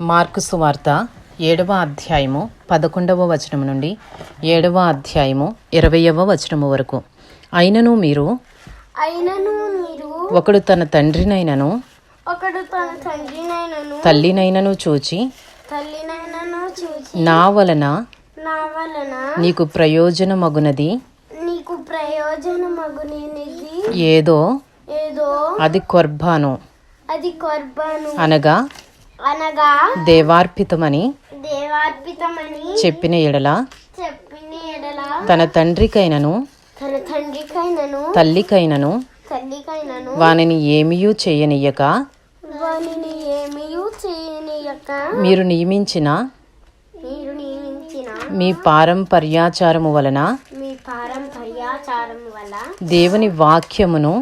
Mark సువార్త ఏడవ అధ్యాయము పదకొండవ వచనము నుండి ఏడవ అధ్యాయము ఇరవయవ వచనము వరకు. అయినను మీరు అయినను మీరు ఒకడు తన తండ్రినైనను ఒకడు తన తండ్రినైనను తల్లినైనను చూచి తల్లినైనను చూసి నా వలన నా వలన నీకు ప్రయోజనమగునది. నీకు ప్రయోజనమగునిది. ఏదో ఏదో అది కొర్బాను అది కొర్బాను అనగా అనగా దేవార్పితమని దేవార్పితమని చెప్పిన ఎడల చెప్పిన ఎడల తన తండ్రికైనను తన తండ్రికైనను తల్లికైనను తల్లికైనను వానిని ఏమీయూ చేయనియ్యక వానిని ఏమీయూ చేయనీయక మీరు నియమించిన మీరు నియమించిన మీ పారంపర్యాచారము వలన మీ పారంపర్యాచారం వల్ల దేవుని వాక్యమును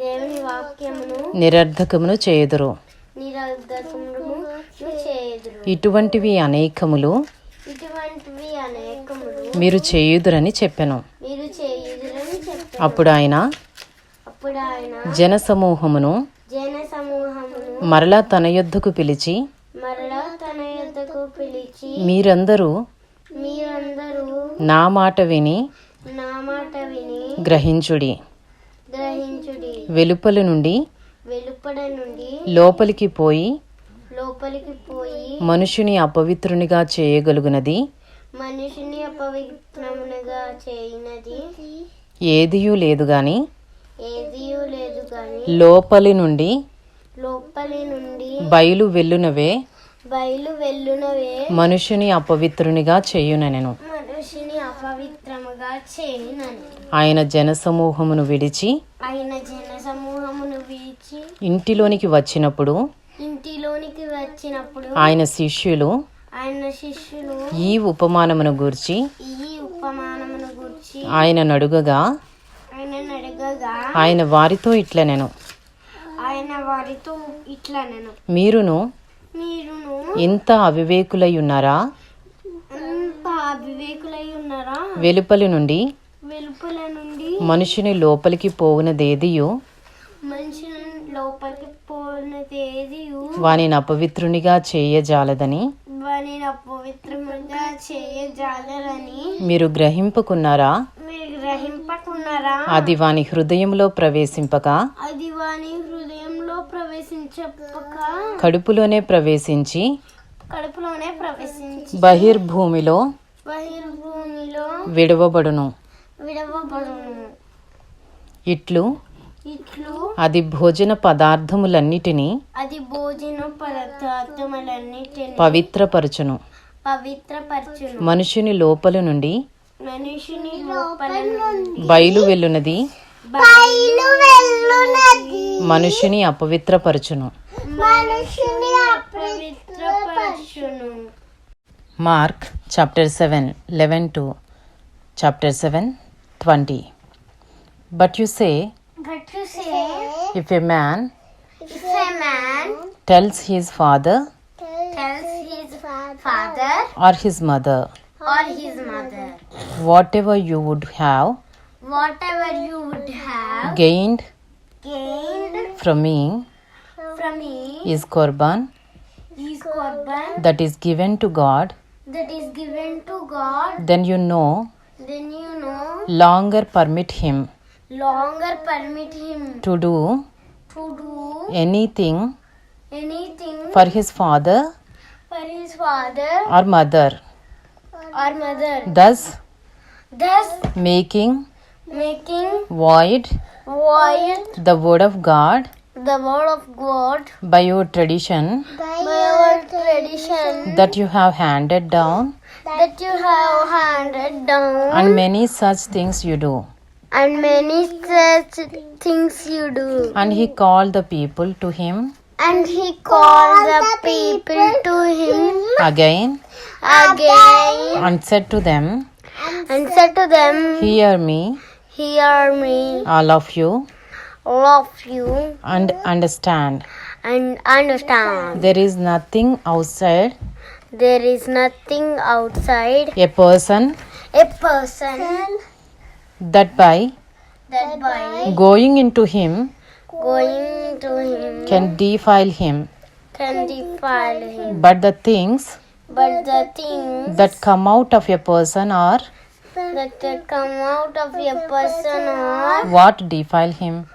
దేవుని వాక్యమును నిరర్ధకమును చేయుదురు. నిరర్ధకమును చేయుదురు ఇటువంటివి అనేకములు మీరు చేయుదురని చెప్పెను. అప్పుడు ఆయన జనసమూహమును జన సమూహమును మరలా తన యొద్దకు పిలిచి మీరందరూ నా మాట విని గ్రహించుడి. వెలుపల నుండి లోపలికి పోయి లోపలికి పోయి మనుషుని అపవిత్రునిగా చేయగలుగునది? మనిషిని అపవిత్రమునిగా చేయనది. ఏదియూ లేదు గాని? ఏదీ లేదు కానీ లోపలి నుండి లోపలి నుండి బయలు వెళ్ళునవే? బయలు వెళ్ళునవే. మనుషుని అపవిత్రునిగా చేయునెను మనిషిని అపవిత్రముగా చేయనని ఆయన జనసమూహమును విడిచి ఆయన జన సమూహమును వీచి ఇంటిలోనికి వచ్చినప్పుడు ఇంటిలోనికి వచ్చినప్పుడు ఆయన శిష్యులు ఆయన శిష్యులు ఈ ఉపమానమును గూర్చి ఈ ఉపమానమును గురించి ఆయన నడుగగా ఆయన అడగగా ఆయన వారితో ఇట్లనెను. ఆయన వారితో ఇట్లా నేను మీరును మీరును ఇంత అవివేకులై ఉన్నారా అంత అవివేకులై ఉన్నారా వెలుపలి నుండి వెలుపల నుండి మనుషుని లోపలికి పోవునదేదియో? మనిషి లోపలికి వానిని అపవిత్రునిగా చేయజాలదని. మీరు గ్రహింపుకున్నారా? అది వాని హృదయంలో ప్రవేశింపక. అది వాని హృదయంలో ప్రవేశించక. కడుపులోనే ప్రవేశించి. కడుపులోనే ప్రవేశించి. బహిర్భూమిలో బహిర్భూమిలో విడవబడును. విడవబడును. ఇట్లు ఇట్లు అది భోజన పదార్థములన్నిటినీ అది భోజన పదార్థములన్నిటిని పవిత్రపరచును. పవిత్రపరచును. మనుషుని లోపల నుండి మనిషిని లోపల నుండి బయలు వెళ్ళునది. బయలు వెళ్ళునది. మనుషుని అపవిత్రపరచును. మనుషుని అపవిత్రపరచును. Mark chapter seven eleven to chapter seven twenty. But you say But to say, if a man if a man tells his father tells his father or his mother or his mother. whatever you would have whatever you would have gained gained from me from me is korban. is korban. That is given to God. That is given to God. Then you know then you know longer permit him longer permit him to do to do anything anything for his father for his father or mother, or mother, thus thus making making void void the word of God the word of God by your tradition by your tradition that you have handed down that you have handed down, and many such things you do and many such things you do. And he called the people to him. And he called the people to him. Again. Again. And said to them, and said to them, Hear me, Hear me, all of you, all of you, and understand. and understand. There is nothing outside. There is nothing outside. A person a person that by that by going into him going to him can defile him. can defile him. but the things But the things that come out of a person are that come out of a person are what defile him.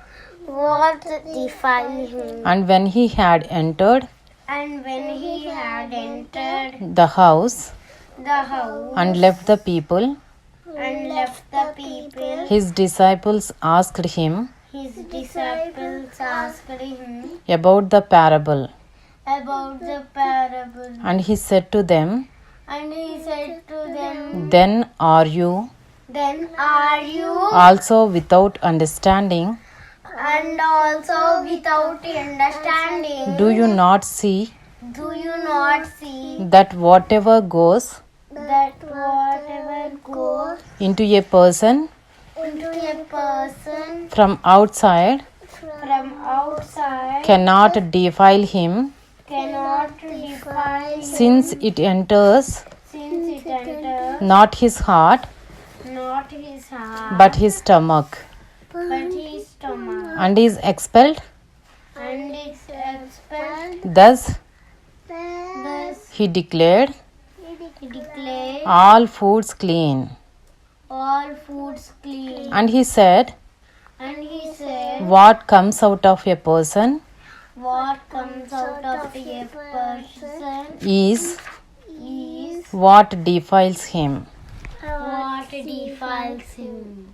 what defile him. And when he had entered And when he had entered the house the house and left the people, and left the people, his disciples asked him his disciples asked him about the parable. about the parable. And he said to them, And he said to them, Then are you Then are you also without understanding? and also without understanding? Do you not see Do you not see that whatever goes that whatever goes into a person. Into a person. From outside. From outside. Cannot defile him. Cannot defile him. Since it enters. Since it enters. Not his heart. Not his heart. But his stomach. But his stomach. And is expelled? and is expelled. Thus. Thus. He declared. He declared all foods clean. all foods clean. And he said, And he said, What comes out of a person What comes out of a person is is what defiles him. what defiles him.